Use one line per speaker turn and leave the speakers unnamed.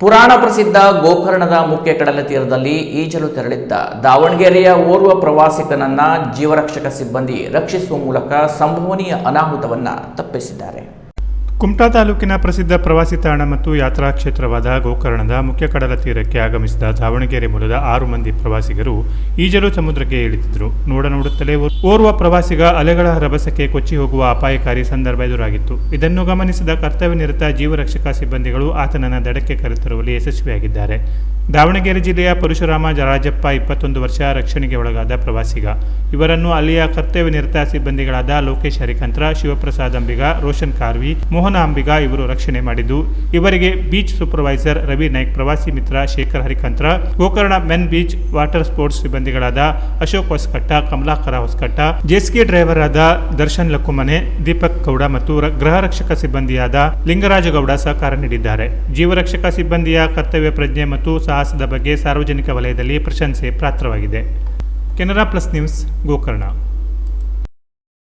ಪುರಾಣ ಪ್ರಸಿದ್ಧ ಗೋಕರ್ಣದ ಮುಖ್ಯ ಕಡಲ ತೀರದಲ್ಲಿ ಈಜಲು ತೆರಳಿದ್ದ ದಾವಣಗೆರೆಯ ಓರ್ವ ಪ್ರವಾಸಿಗನನ್ನ ಜೀವರಕ್ಷಕ ಸಿಬ್ಬಂದಿ ರಕ್ಷಿಸುವ ಮೂಲಕ ಸಂಭವನೀಯ ಅನಾಹುತವನ್ನ ತಪ್ಪಿಸಿದ್ದಾರೆ.
ಕುಮಟಾ ತಾಲೂಕಿನ ಪ್ರಸಿದ್ಧ ಪ್ರವಾಸಿ ತಾಣ ಮತ್ತು ಯಾತ್ರಾ ಕ್ಷೇತ್ರವಾದ ಗೋಕರ್ಣದ ಮುಖ್ಯ ಕಡಲ ತೀರಕ್ಕೆ ಆಗಮಿಸಿದ ದಾವಣಗೆರೆ ಮೂಲದ ಆರು ಮಂದಿ ಪ್ರವಾಸಿಗರು ಈಜಲು ಸಮುದ್ರಕ್ಕೆ ಇಳಿದಿದ್ದರು. ನೋಡ ನೋಡುತ್ತಲೇ ಓರ್ವ ಪ್ರವಾಸಿಗ ಅಲೆಗಳ ರಭಸಕ್ಕೆ ಕೊಚ್ಚಿ ಹೋಗುವ ಅಪಾಯಕಾರಿ ಸಂದರ್ಭ ಎದುರಾಗಿತ್ತು. ಇದನ್ನು ಗಮನಿಸಿದ ಕರ್ತವ್ಯ ನಿರತ ಜೀವರಕ್ಷಕ ಸಿಬ್ಬಂದಿಗಳು ಆತನನ್ನು ದಡಕ್ಕೆ ಕರೆತರುವಲ್ಲಿ ಯಶಸ್ವಿಯಾಗಿದ್ದಾರೆ. ದಾವಣಗೆರೆ ಜಿಲ್ಲೆಯ ಪರಶುರಾಮ ಜರಾಜಪ್ಪ ಇಪ್ಪತ್ತೊಂದು ವರ್ಷ ರಕ್ಷಣೆಗೆ ಒಳಗಾದ ಪ್ರವಾಸಿಗ. ಇವರನ್ನು ಅಲ್ಲಿಯ ಕರ್ತವ್ಯ ನಿರತ ಸಿಬ್ಬಂದಿಗಳಾದ ಲೋಕೇಶ್ ಹರಿಕಂತ್ರ, ಶಿವಪ್ರಸಾದ್ ಅಂಬಿಗ, ರೋಷನ್ ಕಾರ್ವಿ, ಮೋಹನ ಅಂಬಿಗ ಇವರು ರಕ್ಷಣೆ ಮಾಡಿದ್ದು. ಇವರಿಗೆ ಬೀಚ್ ಸೂಪರ್ವೈಸರ್ ರವಿ ನಾಯ್ಕ್, ಪ್ರವಾಸಿ ಮಿತ್ರ Shekhar Harikantra, Gokarna main beach water sports ಸಿಬ್ಬಂದಿಗಳಾದ Ashok Hosakatta, Kamalakara Hosakatta jet ski driver ಆದ ದರ್ಶನ್ ಲಕ್ಕುಮನೆ, ದೀಪಕ್ ಗೌಡ ಮತ್ತು ಗೃಹ ರಕ್ಷಕ ಸಿಬ್ಬಂದಿಯಾದ ಲಿಂಗರಾಜ ಗೌಡ ಸಹಕಾರ ನೀಡಿದ್ದಾರೆ. ಜೀವರಕ್ಷಕ ಸಿಬ್ಬಂದಿಯ ಕರ್ತವ್ಯ ಪ್ರಜ್ಞೆ ಮತ್ತು ಸಾಹಸದ ಬಗ್ಗೆ ಸಾರ್ವಜನಿಕ ವಲಯದಲ್ಲಿ ಪ್ರಶಂಸೆ ಪಾತ್ರವಾಗಿದೆ. Canara plus news, Gokarna.